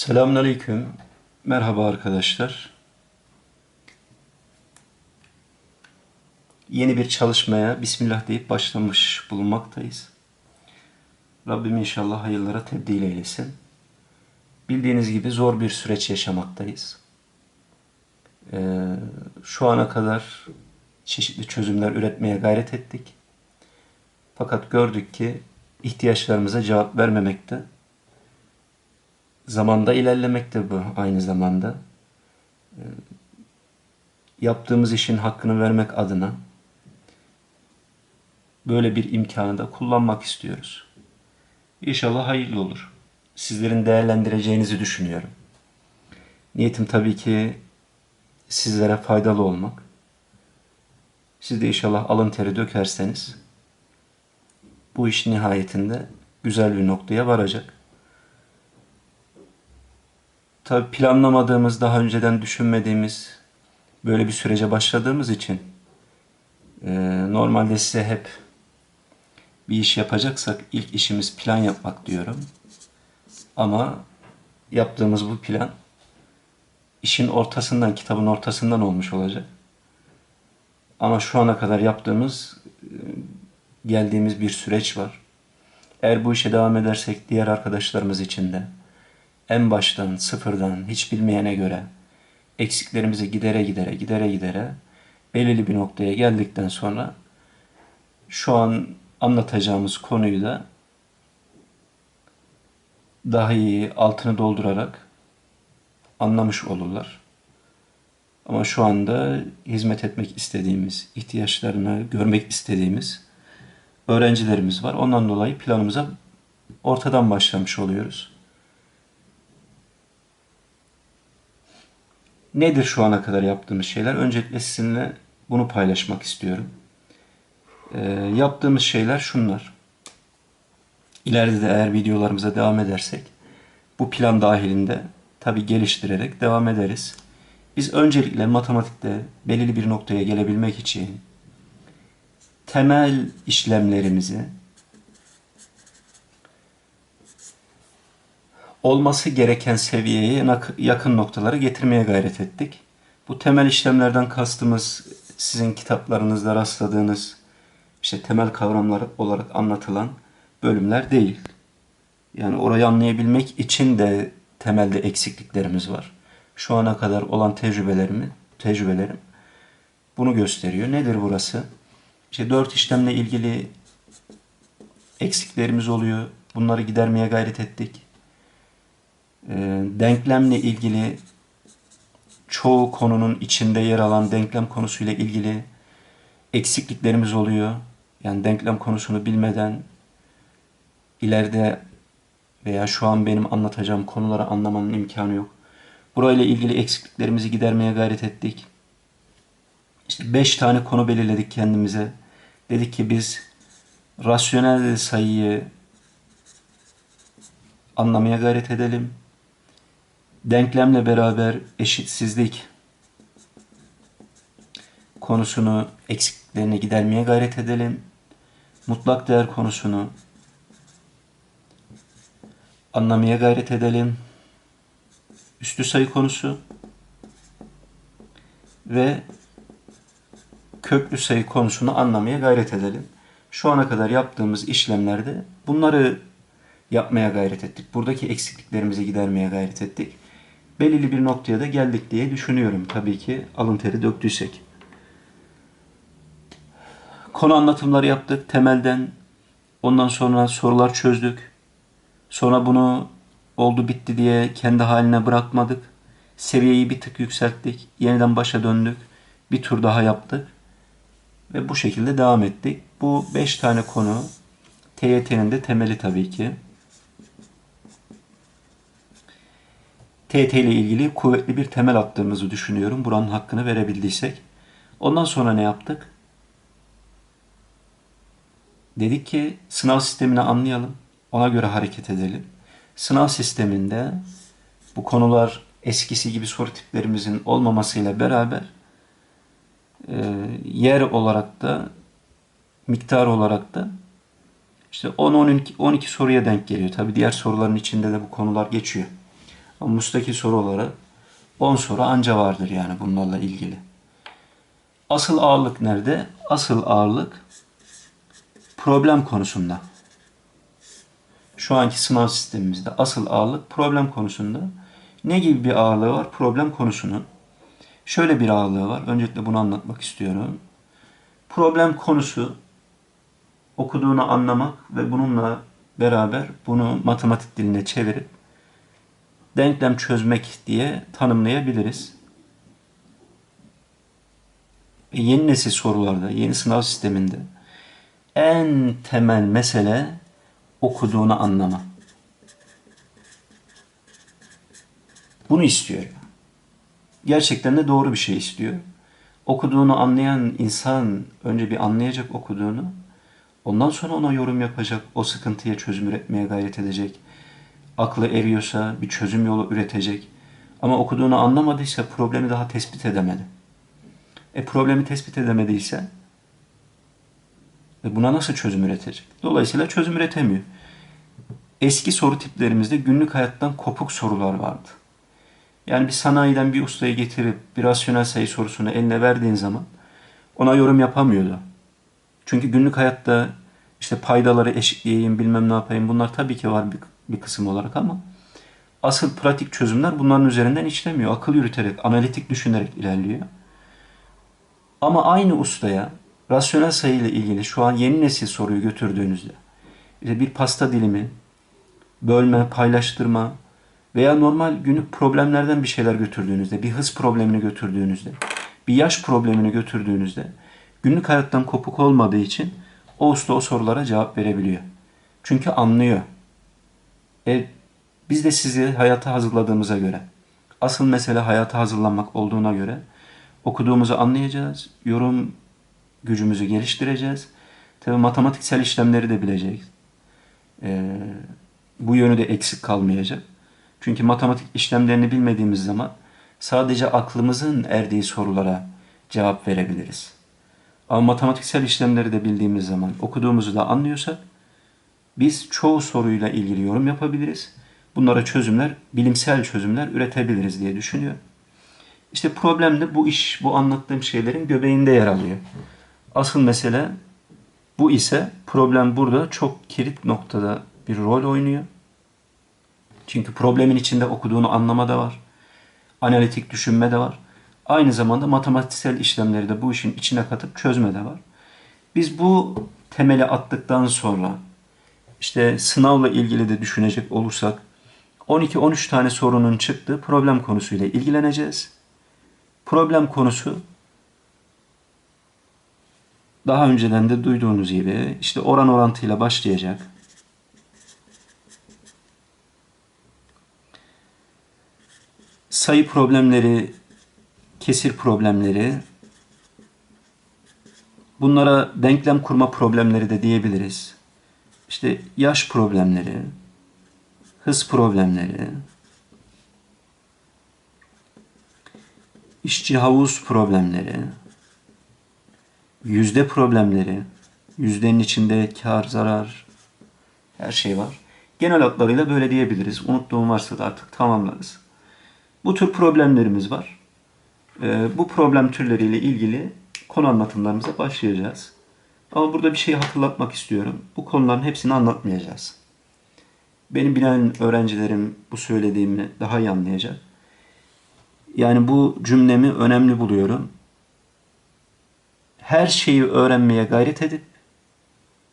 Selamünaleyküm. Merhaba arkadaşlar. Yeni bir çalışmaya Bismillah deyip başlamış bulunmaktayız. Rabbim inşallah hayırlara tebdil eylesin. Bildiğiniz gibi zor bir süreç yaşamaktayız. Ee, şu ana kadar çeşitli çözümler üretmeye gayret ettik. Fakat gördük ki ihtiyaçlarımıza cevap vermemekte zamanda ilerlemekte bu aynı zamanda. Ee, Yaptığımız işin hakkını vermek adına böyle bir imkanı da kullanmak istiyoruz. İnşallah hayırlı olur. Sizlerin değerlendireceğinizi düşünüyorum. Niyetim tabii ki sizlere faydalı olmak. Siz de inşallah alın teri dökerseniz bu iş nihayetinde güzel bir noktaya varacak. Tabii planlamadığımız, daha önceden düşünmediğimiz böyle bir sürece başladığımız için e, normalde size hep bir iş yapacaksak ilk işimiz plan yapmak diyorum. Ama yaptığımız bu plan işin ortasından, kitabın ortasından olmuş olacak. Ama şu ana kadar yaptığımız, e, geldiğimiz bir süreç var. Eğer bu işe devam edersek diğer arkadaşlarımız için de en baştan, sıfırdan, hiç bilmeyene göre eksiklerimizi gidere gidere, gidere gidere belirli bir noktaya geldikten sonra şu an anlatacağımız konuyu da daha iyi altını doldurarak anlamış olurlar. Ama şu anda hizmet etmek istediğimiz, ihtiyaçlarını görmek istediğimiz öğrencilerimiz var. Ondan dolayı planımıza ortadan başlamış oluyoruz. Nedir şu ana kadar yaptığımız şeyler? Öncelikle sizinle bunu paylaşmak istiyorum. Ee, yaptığımız şeyler şunlar. İleride de eğer videolarımıza devam edersek bu plan dahilinde tabi geliştirerek devam ederiz. Biz öncelikle matematikte belirli bir noktaya gelebilmek için temel işlemlerimizi olması gereken seviyeye yakın noktaları getirmeye gayret ettik. Bu temel işlemlerden kastımız sizin kitaplarınızda rastladığınız işte temel kavramlar olarak anlatılan bölümler değil. Yani orayı anlayabilmek için de temelde eksikliklerimiz var. Şu ana kadar olan tecrübelerimi, tecrübelerim bunu gösteriyor. Nedir burası? İşte dört işlemle ilgili eksiklerimiz oluyor. Bunları gidermeye gayret ettik. Ee, denklemle ilgili çoğu konunun içinde yer alan denklem konusuyla ilgili eksikliklerimiz oluyor. Yani denklem konusunu bilmeden ileride veya şu an benim anlatacağım konuları anlamanın imkanı yok. Burayla ilgili eksikliklerimizi gidermeye gayret ettik. İşte beş tane konu belirledik kendimize. Dedik ki biz rasyonel sayıyı anlamaya gayret edelim. Denklemle beraber eşitsizlik konusunu eksikliklerini gidermeye gayret edelim. Mutlak değer konusunu anlamaya gayret edelim. Üstü sayı konusu ve köklü sayı konusunu anlamaya gayret edelim. Şu ana kadar yaptığımız işlemlerde bunları yapmaya gayret ettik. Buradaki eksikliklerimizi gidermeye gayret ettik. Belirli bir noktaya da geldik diye düşünüyorum. Tabii ki alın teri döktüysek. Konu anlatımları yaptık temelden. Ondan sonra sorular çözdük. Sonra bunu oldu bitti diye kendi haline bırakmadık. Seviyeyi bir tık yükselttik. Yeniden başa döndük. Bir tur daha yaptık. Ve bu şekilde devam ettik. Bu 5 tane konu TYT'nin de temeli tabii ki. TT ile ilgili kuvvetli bir temel attığımızı düşünüyorum. Buranın hakkını verebildiysek. Ondan sonra ne yaptık? Dedik ki sınav sistemini anlayalım. Ona göre hareket edelim. Sınav sisteminde bu konular eskisi gibi soru tiplerimizin olmamasıyla beraber e, yer olarak da miktar olarak da işte 10 12 12 soruya denk geliyor. Tabii diğer soruların içinde de bu konular geçiyor. Ama müstakil soru olarak 10 soru anca vardır yani bunlarla ilgili. Asıl ağırlık nerede? Asıl ağırlık problem konusunda. Şu anki sınav sistemimizde asıl ağırlık problem konusunda. Ne gibi bir ağırlığı var problem konusunun? Şöyle bir ağırlığı var. Öncelikle bunu anlatmak istiyorum. Problem konusu okuduğunu anlamak ve bununla beraber bunu matematik diline çevirip denklem çözmek diye tanımlayabiliriz. E, yeni nesil sorularda, yeni sınav sisteminde en temel mesele okuduğunu anlama. Bunu istiyor. Gerçekten de doğru bir şey istiyor. Okuduğunu anlayan insan önce bir anlayacak okuduğunu. Ondan sonra ona yorum yapacak, o sıkıntıya çözüm üretmeye gayret edecek. Aklı eriyorsa bir çözüm yolu üretecek. Ama okuduğunu anlamadıysa problemi daha tespit edemedi. E problemi tespit edemediyse e buna nasıl çözüm üretecek? Dolayısıyla çözüm üretemiyor. Eski soru tiplerimizde günlük hayattan kopuk sorular vardı. Yani bir sanayiden bir ustayı getirip bir rasyonel sayı sorusunu eline verdiğin zaman ona yorum yapamıyordu. Çünkü günlük hayatta işte paydaları eşitleyeyim bilmem ne yapayım bunlar tabii ki var bir, bir kısım olarak ama asıl pratik çözümler bunların üzerinden işlemiyor. Akıl yürüterek, analitik düşünerek ilerliyor. Ama aynı ustaya rasyonel sayı ile ilgili şu an yeni nesil soruyu götürdüğünüzde işte bir pasta dilimi, bölme, paylaştırma veya normal günlük problemlerden bir şeyler götürdüğünüzde, bir hız problemini götürdüğünüzde, bir yaş problemini götürdüğünüzde günlük hayattan kopuk olmadığı için o usta o sorulara cevap verebiliyor. Çünkü anlıyor. E, biz de sizi hayata hazırladığımıza göre, asıl mesele hayata hazırlanmak olduğuna göre okuduğumuzu anlayacağız, yorum gücümüzü geliştireceğiz. Tabi matematiksel işlemleri de bileceğiz. Ee, bu yönü de eksik kalmayacak. Çünkü matematik işlemlerini bilmediğimiz zaman sadece aklımızın erdiği sorulara cevap verebiliriz. Ama matematiksel işlemleri de bildiğimiz zaman, okuduğumuzu da anlıyorsak biz çoğu soruyla ilgili yorum yapabiliriz. Bunlara çözümler, bilimsel çözümler üretebiliriz diye düşünüyorum. İşte problem de bu iş, bu anlattığım şeylerin göbeğinde yer alıyor. Asıl mesele bu ise problem burada çok kilit noktada bir rol oynuyor. Çünkü problemin içinde okuduğunu anlama da var. Analitik düşünme de var. Aynı zamanda matematiksel işlemleri de bu işin içine katıp çözme de var. Biz bu temeli attıktan sonra işte sınavla ilgili de düşünecek olursak 12-13 tane sorunun çıktığı problem konusuyla ilgileneceğiz. Problem konusu daha önceden de duyduğunuz gibi işte oran orantıyla başlayacak. Sayı problemleri, kesir problemleri, bunlara denklem kurma problemleri de diyebiliriz. İşte yaş problemleri, hız problemleri, işçi havuz problemleri, yüzde problemleri, yüzdenin içinde kar, zarar, her şey var. Genel hatlarıyla böyle diyebiliriz. Unuttuğum varsa da artık tamamlarız. Bu tür problemlerimiz var. Ee, bu problem türleriyle ilgili konu anlatımlarımıza başlayacağız. Ama burada bir şey hatırlatmak istiyorum. Bu konuların hepsini anlatmayacağız. Benim bilen öğrencilerim bu söylediğimi daha iyi anlayacak. Yani bu cümlemi önemli buluyorum her şeyi öğrenmeye gayret edip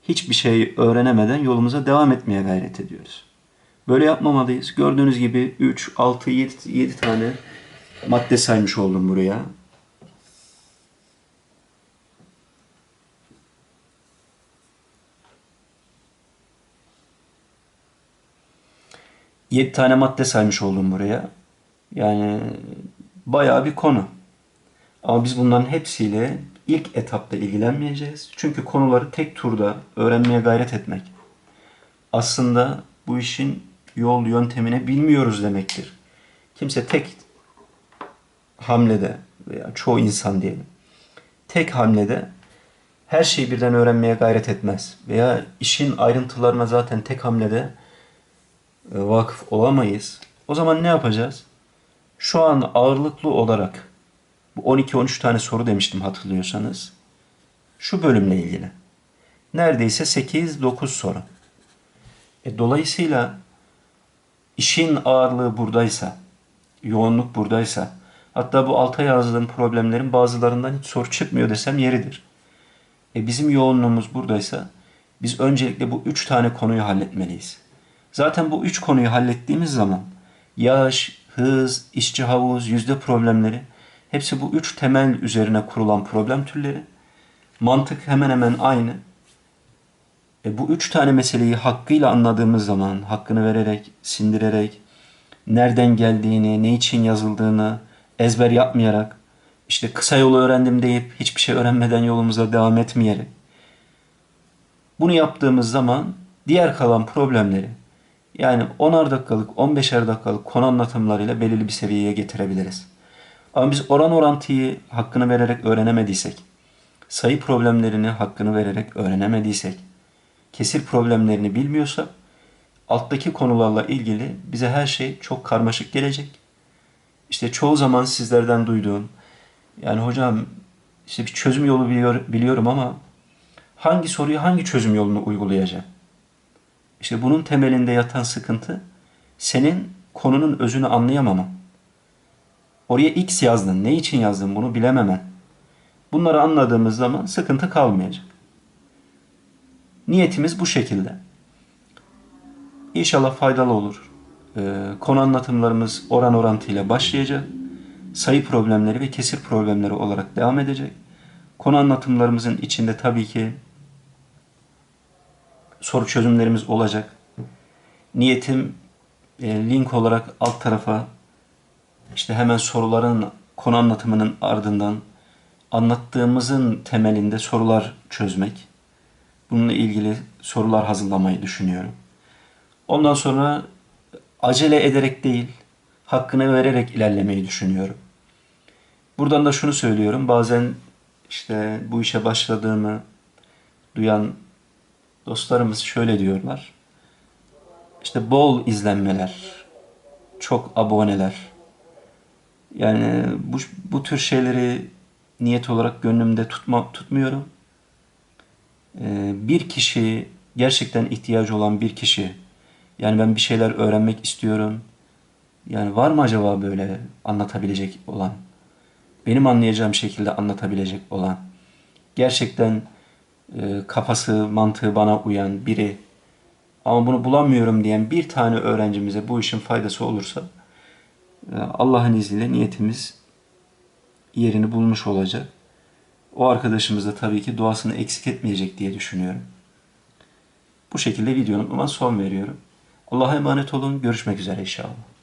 hiçbir şey öğrenemeden yolumuza devam etmeye gayret ediyoruz. Böyle yapmamalıyız. Gördüğünüz gibi 3, 6, 7, 7 tane madde saymış oldum buraya. Yedi tane madde saymış oldum buraya. Yani bayağı bir konu. Ama biz bunların hepsiyle ilk etapta ilgilenmeyeceğiz. Çünkü konuları tek turda öğrenmeye gayret etmek aslında bu işin yol yöntemini bilmiyoruz demektir. Kimse tek hamlede veya çoğu insan diyelim tek hamlede her şeyi birden öğrenmeye gayret etmez. Veya işin ayrıntılarına zaten tek hamlede vakıf olamayız. O zaman ne yapacağız? Şu an ağırlıklı olarak bu 12-13 tane soru demiştim hatırlıyorsanız. Şu bölümle ilgili. Neredeyse 8-9 soru. E, dolayısıyla işin ağırlığı buradaysa, yoğunluk buradaysa, hatta bu alta yazdığım problemlerin bazılarından hiç soru çıkmıyor desem yeridir. E bizim yoğunluğumuz buradaysa biz öncelikle bu üç tane konuyu halletmeliyiz. Zaten bu üç konuyu hallettiğimiz zaman yağış, hız, işçi havuz, yüzde problemleri hepsi bu üç temel üzerine kurulan problem türleri. Mantık hemen hemen aynı. E bu üç tane meseleyi hakkıyla anladığımız zaman, hakkını vererek, sindirerek, nereden geldiğini, ne için yazıldığını ezber yapmayarak, işte kısa yolu öğrendim deyip hiçbir şey öğrenmeden yolumuza devam etmeyerek, bunu yaptığımız zaman diğer kalan problemleri yani 10'ar dakikalık, 15'er dakikalık konu anlatımlarıyla belirli bir seviyeye getirebiliriz. Ama biz oran orantıyı hakkını vererek öğrenemediysek, sayı problemlerini hakkını vererek öğrenemediysek, kesir problemlerini bilmiyorsak, alttaki konularla ilgili bize her şey çok karmaşık gelecek. İşte çoğu zaman sizlerden duyduğum, yani hocam işte bir çözüm yolu biliyor, biliyorum ama hangi soruyu hangi çözüm yolunu uygulayacağım? İşte bunun temelinde yatan sıkıntı senin konunun özünü anlayamaman. Oraya X yazdın, ne için yazdın bunu bilememen. Bunları anladığımız zaman sıkıntı kalmayacak. Niyetimiz bu şekilde. İnşallah faydalı olur. Ee, konu anlatımlarımız oran orantıyla başlayacak. Sayı problemleri ve kesir problemleri olarak devam edecek. Konu anlatımlarımızın içinde tabii ki soru çözümlerimiz olacak. Niyetim e, link olarak alt tarafa işte hemen soruların konu anlatımının ardından anlattığımızın temelinde sorular çözmek. Bununla ilgili sorular hazırlamayı düşünüyorum. Ondan sonra acele ederek değil, hakkını vererek ilerlemeyi düşünüyorum. Buradan da şunu söylüyorum. Bazen işte bu işe başladığımı duyan dostlarımız şöyle diyorlar. İşte bol izlenmeler, çok aboneler. Yani bu, bu tür şeyleri niyet olarak gönlümde tutma, tutmuyorum. Ee, bir kişi, gerçekten ihtiyacı olan bir kişi, yani ben bir şeyler öğrenmek istiyorum. Yani var mı acaba böyle anlatabilecek olan? Benim anlayacağım şekilde anlatabilecek olan? Gerçekten kafası, mantığı bana uyan biri ama bunu bulamıyorum diyen bir tane öğrencimize bu işin faydası olursa e, Allah'ın izniyle niyetimiz yerini bulmuş olacak. O arkadaşımız da tabii ki duasını eksik etmeyecek diye düşünüyorum. Bu şekilde videonun son veriyorum. Allah'a emanet olun. Görüşmek üzere inşallah.